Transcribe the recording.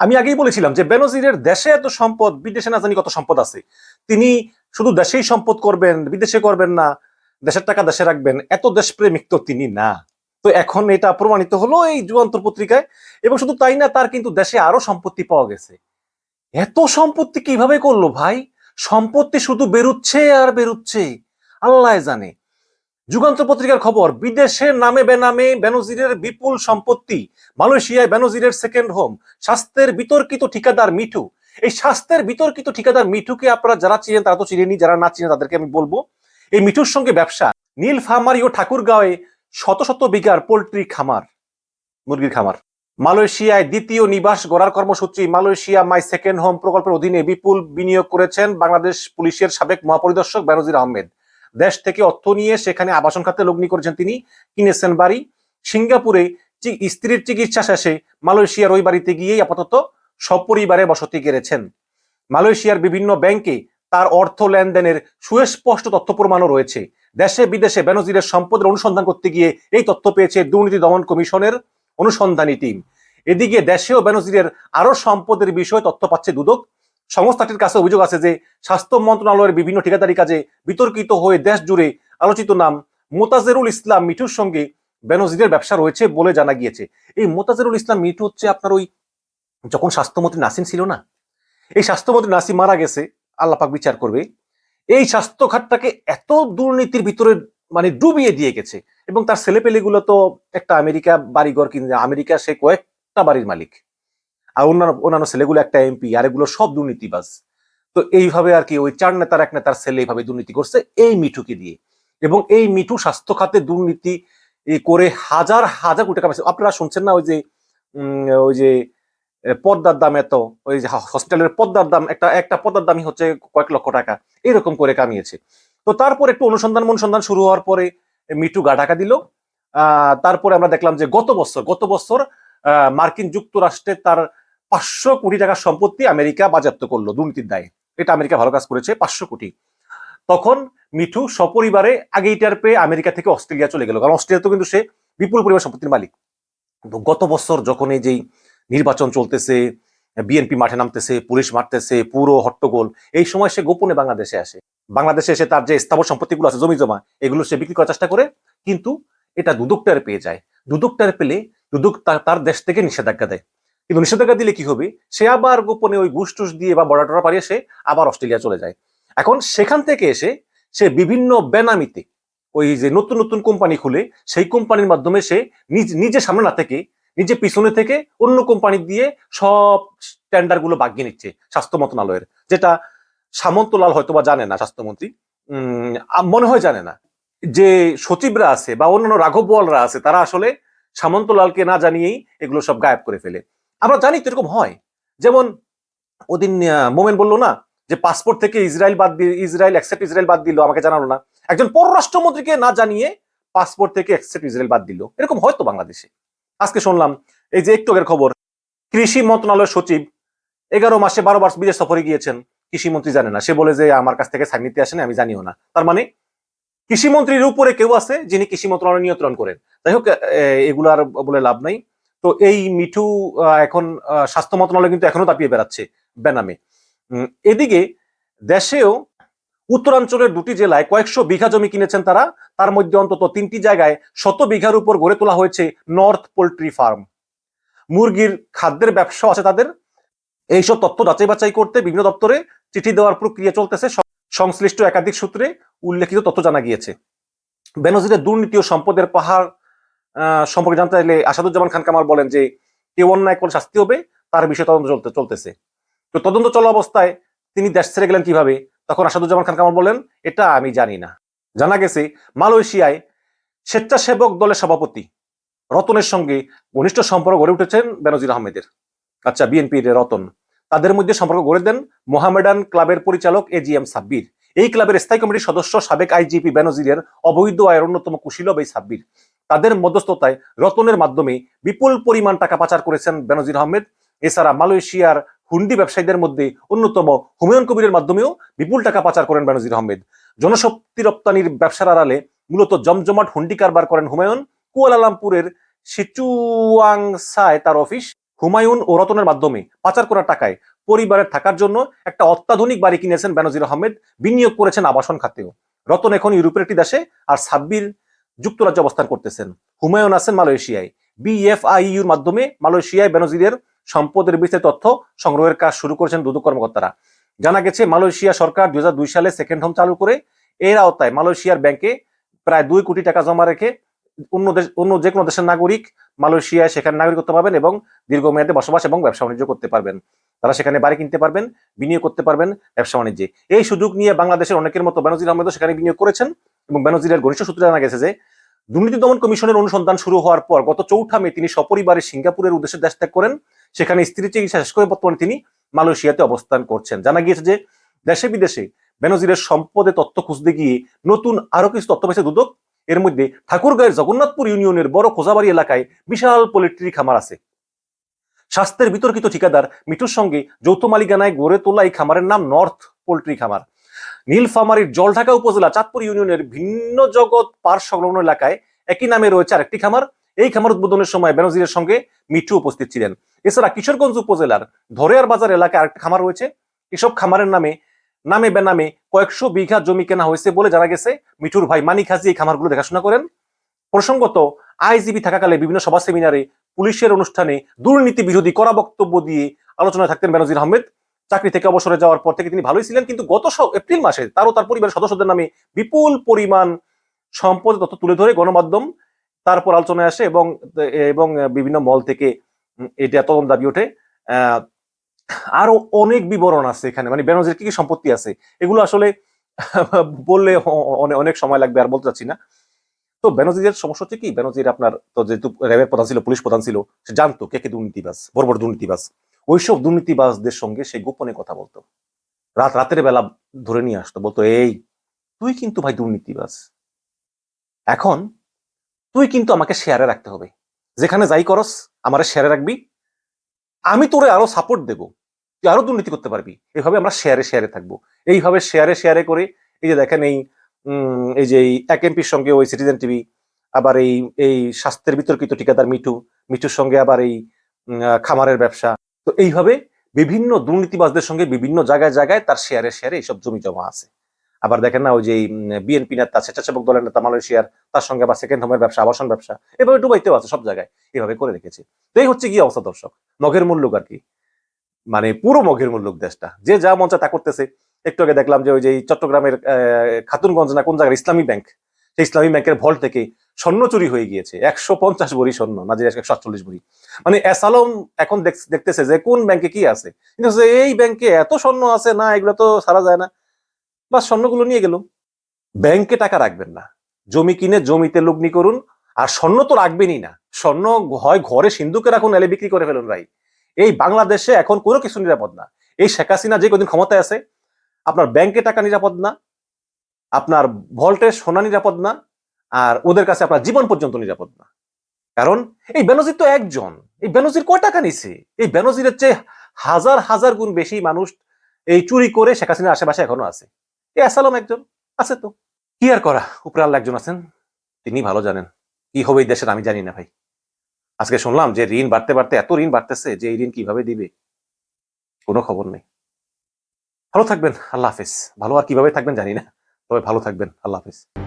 আমি আগেই বলেছিলাম যে বেনজিরের দেশে এত সম্পদ, বিদেশে না জানি কত সম্পদ আছে। তিনি শুধু দেশেই সম্পদ করবেন, বিদেশে করবেন না, দেশের টাকা দেশে রাখবেন, এত দেশপ্রেমিক তো তিনি না। তো এখন এটা প্রমাণিত হলো এই যুগান্তর পত্রিকায়, এবং শুধু তাই না, তার কিন্তু দেশে আরও সম্পত্তি পাওয়া গেছে। এত সম্পত্তি কীভাবে করল ভাই? সম্পত্তি শুধু বেরুচ্ছে আর বেরুচ্ছে। আল্লাহ জানে। যুগান্তর পত্রিকার খবর বিদেশের নামে বেনামে বেনজিরের বিপুল সম্পত্তি, মালয়েশিয়ায় বেনজিরের সেকেন্ড হোম স্বাস্থ্যের বিতর্কিত ঠিকাদার মিঠু। এই স্বাস্থ্যের বিতর্কিত ঠিকাদার মিঠুকে আপনারা যারা চিনেন, তারা তো চিনেনি যারা না চিনেন, তাদেরকে আমি বলব। এই মিঠুর সঙ্গে ব্যবসা, নীল ফার্মারি ও ঠাকুরগাঁওয়ে শত শত বিঘার পোল্ট্রি খামার, মুরগির খামার। মালয়েশিয়ায় দ্বিতীয় নিবাস গড়ার কর্মসূচি, মালয়েশিয়া মাই সেকেন্ড হোম প্রকল্পের অধীনে বিপুল বিনিয়োগ করেছেন বাংলাদেশ পুলিশের সাবেক মহাপরিদর্শক বেনজির আহমেদ। দেশ থেকে অর্থ নিয়ে সেখানে আবাসন খাতে লগ্নি করেছেন তিনি। কিনেছেন বাড়ি। সিঙ্গাপুরে স্ত্রীর চিকিৎসা শেষে মালয়েশিয়ার ওই বাড়িতে গিয়েই আপাতত সপরিবারে বসতি গেড়েছেন। মালয়েশিয়ার বিভিন্ন ব্যাংকে তার অর্থ লেনদেনের সুস্পষ্ট তথ্য প্রমাণও রয়েছে। দেশে বিদেশে বেনজিরের সম্পদের অনুসন্ধান করতে গিয়ে এই তথ্য পেয়েছে দুর্নীতি দমন কমিশনের অনুসন্ধানী টিম। এদিকে দেশেও বেনজিরের আরও সম্পদের বিষয়ে তথ্য পাচ্ছে দুদক। সংস্থাটির কাছে অভিযোগ আছে যে স্বাস্থ্য মন্ত্রণালয়ের বিভিন্ন ঠিকাদারি কাজে বিতর্কিত হয়ে দেশ জুড়ে আলোচিত নাম মোতাজেরুল ইসলাম মিঠুর সঙ্গে বেনজিরের ব্যবসা রয়েছে বলে জানা গিয়েছে। এই মোতাজেরুল ইসলাম মিঠু হচ্ছে আপনার ওই যখন স্বাস্থ্যমন্ত্রী নাসিম ছিল না? এই স্বাস্থ্যমন্ত্রী নাসিম মারা গেছে আল্লাপাক বিচার করবে। এই স্বাস্থ্য খাতটাকে এত দুর্নীতির ভিতরে মানে ডুবিয়ে দিয়ে গেছে এবং তার ছেলেপেলেগুলো তো একটা আমেরিকা বাড়িঘর কিনে আমেরিকা সে কয়েকটা বাড়ির মালিক। আর অন্যান্য অন্যান্য ছেলেগুলো একটা এমপি আর এগুলো সব দুর্নীতিবাজ। তো এইভাবে আর কি ওই চার নেতার, এক নেতার ছেলে এইভাবে দুর্নীতি করছে এই মিঠুকে দিয়ে। এবং এই মিঠু স্বাস্থ্য খাতে দুর্নীতি করে হাজার হাজার কোটি টাকা আপনারা শুনছেন না ওই যে ওই যে পদ্মার দাম এত? ওই যে হসপিটালের পদ্মার দাম, একটা একটা পদ্মার দামই হচ্ছে কয়েক লক্ষ টাকা। এরকম করে কামিয়েছে। তো তারপর একটু অনুসন্ধান অনুসন্ধান শুরু হওয়ার পরে মিটু গা ঢাকা দিল। তারপরে আমরা দেখলাম যে গত বছর গত বছর মার্কিন যুক্তরাষ্ট্রে তার পাঁচশো কোটি টাকার সম্পত্তি আমেরিকা বাজেয়াপ্ত করল দুর্নীতির দায়ে। এটা আমেরিকা ভালো কাজ করেছে, পাঁচশো কোটি। তখন মিঠু সপরিবারে আগেই টের পেয়ে আমেরিকা থেকে অস্ট্রেলিয়া চলে গেল, কারণ অস্ট্রেলিয়া তো কিন্তু সে বিপুল পরিমাণ সম্পত্তির মালিক। গত বছর যখন এই যেই নির্বাচন চলতেছে, বিএনপি মাঠে নামতেছে, পুলিশ মারতেছে, পুরো হট্টগোল, এই সময় সে গোপনে বাংলাদেশে আসে। বাংলাদেশে এসে তার যে স্থাবর সম্পত্তিগুলো আছে, জমি জমা, এগুলো সে বিক্রি করার চেষ্টা করে, কিন্তু এটা দুদক টের পেয়ে যায়। দুদক টের পেলে দুদক তার দেশ থেকে নিষেধাজ্ঞা দেয়। কিন্তু নিষেধাজ্ঞা দিলে কি হবে? সে আবার গোপনে ওই ঘুষ টুস দিয়ে বা বর্ডার টর্ডার পারিয়ে সে আবার অস্ট্রেলিয়া চলে যায়। এখন সেখান থেকে এসে সে বিভিন্ন বেনামিতে ওই যে নতুন নতুন কোম্পানি খুলে সেই কোম্পানির মাধ্যমে সে নিজ- সামনে না থেকে, নিজে পিছনে থেকে অন্য কোম্পানি দিয়ে সব টেন্ডারগুলো বাগিয়ে নিচ্ছে স্বাস্থ্য মন্ত্রণালয়ের, যেটা সামন্তলাল হয়তো বা জানে না স্বাস্থ্যমন্ত্রী। মনে হয় জানে না। যে সচিবরা আছে বা অন্যান্য রাঘব বোয়ালরা আছে, তারা আসলে সামন্তলালকে না জানিয়েই এগুলো সব গায়েব করে ফেলে। আমরা জানি তো এরকম হয়। যেমন ওদিন মোমেন বলল না যে পাসপোর্ট থেকে ইসরায়েল বাদ দিয়ে, ইসরায়েল অ্যাকসেপ্ট ইসরায়েল বাদ দিল, আমাকে জানালো না। একজন পররাষ্ট্রমন্ত্রীকে না জানিয়ে পাসপোর্ট থেকে অ্যাকসেপ্ট ইসরায়েল বাদ দিল। এরকম হয়তো বাংলাদেশে। আজকে শুনলাম, এই যে একটু খবর, কৃষি মন্ত্রণালয়ের সচিব এগারো মাসে বারো বার বিদেশ সফরে গিয়েছেন। কৃষিমন্ত্রী জানে না। সে বলে যে আমার কাছ থেকে সাইন নিতে আসেন আমি জানিও না। তার মানে কৃষিমন্ত্রীর উপরে কেউ আছে যিনি কৃষি মন্ত্রণালয় নিয়ন্ত্রণ করেন। যাই হোক এগুলো আর বলে লাভ নাই। তো এই মিঠু এখন স্বাস্থ্য মন্ত্রণালয় কিন্তু এখনও দাপিয়ে বেড়াচ্ছে বেনামে। এদিকে দেশেও উত্তরাঞ্চলের দুটি জেলায় কয়েকশো বিঘা জমি কিনেছেন তারা। তার মধ্যে অন্তত তিনটি জায়গায় শত বিঘার উপর গড়ে তোলা হয়েছে নর্থ পোল্ট্রি ফার্ম। মুরগির খাদ্যের ব্যবসা আছে তাদের। এইসব তথ্য যাচাই বাছাই করতে বিভিন্ন দপ্তরে চিঠি দেওয়ার প্রক্রিয়া চলতেছে। সংশ্লিষ্ট একাধিক সূত্রে উল্লেখিত তথ্য জানা গিয়েছে। বেনজিরের দুর্নীতি ও সম্পদের পাহাড় সম্পর্কে জানতে চাইলে আসাদুজ্জামান খান কামাল বলেন যে কেউ অন্যায় করে শাস্তি হবে, তার বিষয়ে তদন্ত চলতে, চলতেছে। তো তদন্ত চলা অবস্থায় তিনি দেশ ছেড়ে গেলেন কীভাবে? তখন আসাদুজ্জামান খান কামাল বলেন, এটা আমি জানি না। জানা গেছে, মালয়েশিয়ায় স্বেচ্ছাসেবক দলের সভাপতি রতনের সঙ্গে ঘনিষ্ঠ সম্পর্ক গড়ে উঠেছেন বেনজির আহমেদের। আচ্ছা বিএনপির রতন। তাদের মধ্যে সম্পর্ক গড়ে দেন মোহামেডান ক্লাবের পরিচালক এ জি এম সাব্বির। এই ক্লাবের স্থায়ী কমিটির সদস্য সাবেক আইজিপি বেনজিরের অবৈধ আয়ের অন্যতম কুশীলব এই সাব্বির। তাদের মধ্যস্থতায় রতনের মাধ্যমে বিপুল পরিমাণ টাকা পাচার করেছেন বেনজির আহমেদ। এছাড়া মালয়েশিয়ার হুন্ডি ব্যবসায়ীদের মধ্যে অন্যতম হুমায়ুন কবিরের মাধ্যমেও বিপুল টাকা পাচার করেন বেনজির আহমেদ। জনশক্তি রপ্তানির ব্যবসার আড়ালে মূলত জমজমাট হুন্ডি কারবার করেন হুমায়ুন। কুয়ালালামপুরের সিচুয়াংসায় তার অফিস হুমায়ুন ও রতনের মাধ্যমে পাচার করা টাকায় পরিবারের থাকার জন্য একটা অত্যাধুনিক বাড়ি কিনেছেন বেনজির আহমেদ। বিনিয়োগ করেছেন আবাসন খাতেও। রতন এখন ইউরোপের একটি দেশে আর সাব্বির যুক্তরাজ্যে অবস্থান করতেছেন। হুমায়ুন আছেন মালয়েশিয়ায়। বিএফআইইউর মাধ্যমে মালয়েশিয়ায় বেনজিরের সম্পদের বিস্তারিত তথ্য সংগ্রহের কাজ শুরু করেছেন দুদক কর্মকর্তারা। জানা গেছে, মালয়েশিয়া সরকার দুই হাজার দুই সালে সেকেন্ড হোম চালু করে এর আওতায় মালয়েশিয়ার ব্যাংকে প্রায় দুই কোটি টাকা জমা রেখে অন্য দেশ, অন্য যে কোনো দেশের নাগরিক মালয়েশিয়ায় সেখানে নাগরিকত্ব পাবেন এবং দীর্ঘমেয়াদে বসবাস এবং ব্যবসা বাণিজ্য করতে পারবেন। তারা সেখানে বাড়ি কিনতে পারবেন, বিনিয়োগ করতে পারবেন ব্যবসা বাণিজ্যে। এই সুযোগ নিয়ে বাংলাদেশের অনেকের মতো বেনজির আহমেদও সেখানে বিনিয়োগ করেছেন এবং বেনজিরের ঘনিষ্ঠ সূত্রে জানা গেছে যে দুর্নীতি দমন কমিশনের অনুসন্ধান শুরু হওয়ার পর গত চৌঠা মে তিনি সপরিবারে সিঙ্গাপুরের উদ্দেশ্যে দেশ ত্যাগ করেন। সেখানে স্ত্রী চিকিৎসা শেষ করে বর্তমানে তিনি মালয়েশিয়াতে অবস্থান করছেন। জানা গিয়েছে যে দেশে বিদেশে বেনজিরের সম্পদে তথ্য খুঁজতে গিয়ে নতুন আরও কিছু তথ্য পেয়েছে দুদক। এর মধ্যে ঠাকুরগাঁয়ের জগন্নাথপুর ইউনিয়নের বড় খোঁজাবাড়ি এলাকায় বিশাল পোল্ট্রি খামার আছে। স্বাস্থ্যের বিতর্কিত ঠিকাদার মিঠুর সঙ্গে যৌথ মালিকানায় গড়ে তোলা এই খামারের নাম নর্থ পোল্ট্রি খামার। নীলফামারীর জলঢাকা উপজেলা চাঁদপুর ইউনিয়নের ভিন্ন জগৎ পার্ক সংলগ্ন এলাকায় একই নামে রয়েছে আরেকটি খামার। এই খামার উদ্বোধনের সময় বেনজিরের সঙ্গে মিঠু উপস্থিত ছিলেন। এছাড়া কিশোরগঞ্জ উপজেলার ধরেয়ার বাজার এলাকায় আরেকটি খামার রয়েছে। এসব খামারের নামে নামে বেনামে কয়েকশো বিঘা জমি কেনা হয়েছে বলে জানা গেছে। মিঠুর ভাই মানিক হাজি এই খামারগুলো দেখাশোনা করেন। প্রসঙ্গত, আইজিবি থাকাকালে বিভিন্ন সভা সেমিনারে পুলিশের অনুষ্ঠানে দুর্নীতি বিরোধী করা বক্তব্য দিয়ে আলোচনায় থাকতেন বেনজির আহমেদ। চাকরি থেকে অবসরে যাওয়ার পর থেকে তিনি ভালোই ছিলেন, কিন্তু গত এপ্রিল মাসে তারও তার পরিবারের সদস্যদের নামে বিপুল পরিমাণ সম্পদ তথ্য তুলে ধরে গণমাধ্যম তারপর আলোচনায় আসে এবং এবং বিভিন্ন মল থেকে এটা তদন্ত দাবি ওঠে। আরও অনেক বিবরণ আছে এখানে মানে বেনজির কি কি সম্পত্তি আছে, এগুলো আসলে বললে অনেক সময় লাগবে আর বলতে চাচ্ছি না। তো বেনজিরের সমস্যা হচ্ছে কি? বেনজির আপনার তো যেহেতু র্যাবের প্রধান ছিল, পুলিশ প্রধান ছিল, সে জানতো কে কে দুর্নীতিবাজ, বড় বড় দুর্নীতিবাজ। ওইসব দুর্নীতিবাজদের সঙ্গে সে গোপনে কথা বলতো। রাত রাতের বেলা ধরে নিয়ে আসতো, বলতো, এই, তুই কিন্তু ভাই দুর্নীতিবাজ। এখন তুই কিন্তু আমাকে শেয়ারে রাখতে হবে। যেখানে যাই করস, আমার শেয়ারে রাখবি। আমি তোরে আরও সাপোর্ট দেবো। তুই আরও দুর্নীতি করতে পারবি। এইভাবে আমরা শেয়ারে শেয়ারে থাকব। এইভাবে শেয়ারে শেয়ারে করে এই যে দেখেন এই এই যে এক এমপির সঙ্গে ওই সিটিজেন টিভি আবার এই এই স্বাস্থ্যের বিতর্কিত ঠিকাদার মিঠু, মিঠুর সঙ্গে আবার এই খামারের ব্যবসা। তো এইভাবে বিভিন্ন দুর্নীতিবাজদের সঙ্গে বিভিন্ন জায়গায় জায়গায় তার শেয়ারে শেয়ারে এইসব জমি জমা আছে। আবার দেখেন না, ওই যে বিএনপি নেতা, স্বেচ্ছাসেবক দলের নেতা, মালয়েশিয়ার, তার সঙ্গে আবার সেকেন্ড হোমের ব্যবসা, আবাসন ব্যবসা, এভাবে ডুবাইতেও আছে সব জায়গায়, এভাবে করে রেখেছে। তো এই হচ্ছে কি অবস্থা দর্শক? মগের মূল্য আর কি। মানে পুরো মগের মূল্য দেশটা। যে যা মঞ্চা তা করতেছে। একটু আগে দেখলাম যে ওই যে চট্টগ্রামের খাতুনগঞ্জ না কোন জায়গার ইসলামী ব্যাংক, সেই ইসলামী ব্যাংকের ভল্ট থেকে স্বর্ণ চুরি হয়ে গিয়েছে। একশো পঞ্চাশ ভরি স্বর্ণ না যে একশো সাতচল্লিশ ভরি। মানে এসালম এখন দেখ- দেখতেছে যে কোন ব্যাংকে কি আছে। কিন্তু এই ব্যাংকে এত স্বর্ণ আছে, না, এগুলো তো সারা যায় না। বা স্বর্ণগুলো নিয়ে গেল। ব্যাংকে টাকা রাখবেন না। জমি কিনে জমিতে লগ্নি করুন। আর স্বর্ণ তো রাখবেনই না। স্বর্ণ হয় ঘরে সিন্ধুকে রাখুন, এলে বিক্রি করে ফেলুন ভাই। এই বাংলাদেশে এখন কোনো কিছু নিরাপদ না। এই শেখ হাসিনা যে কদিন ক্ষমতায় আছে, আপনার ব্যাংকে টাকা নিরাপদ না। আপনার ভল্টে সোনা নিরাপদ না। আর ওদের কাছে আপনার জীবন পর্যন্ত নিরাপদ না। কারণ এই বেনজির তো একজন। এই বেনজির কয় টাকা নিছে? এই বেনজিরের চেয়ে হাজার হাজার গুণ বেশি মানুষ এই চুরি করে শেখ হাসিনার আশেপাশে এখনও আছে। এই আসালাম একজন, আছে তো। কি আর করা? উপরে আল্লাহ একজন আছেন, তিনি ভালো জানেন। কি হবে এই দেশের আমি জানি না ভাই। আজকে শুনলাম যে ঋণ বাড়তে বাড়তে, এত ঋণ বাড়তেছে যে এই ঋণ কীভাবে দিবে? কোনো খবর নেই। ভালো থাকবেন, আল্লাহ হাফিজ। ভালো আর কীভাবে থাকবেন জানি না, তবে ভালো থাকবেন, আল্লাহ হাফেজ।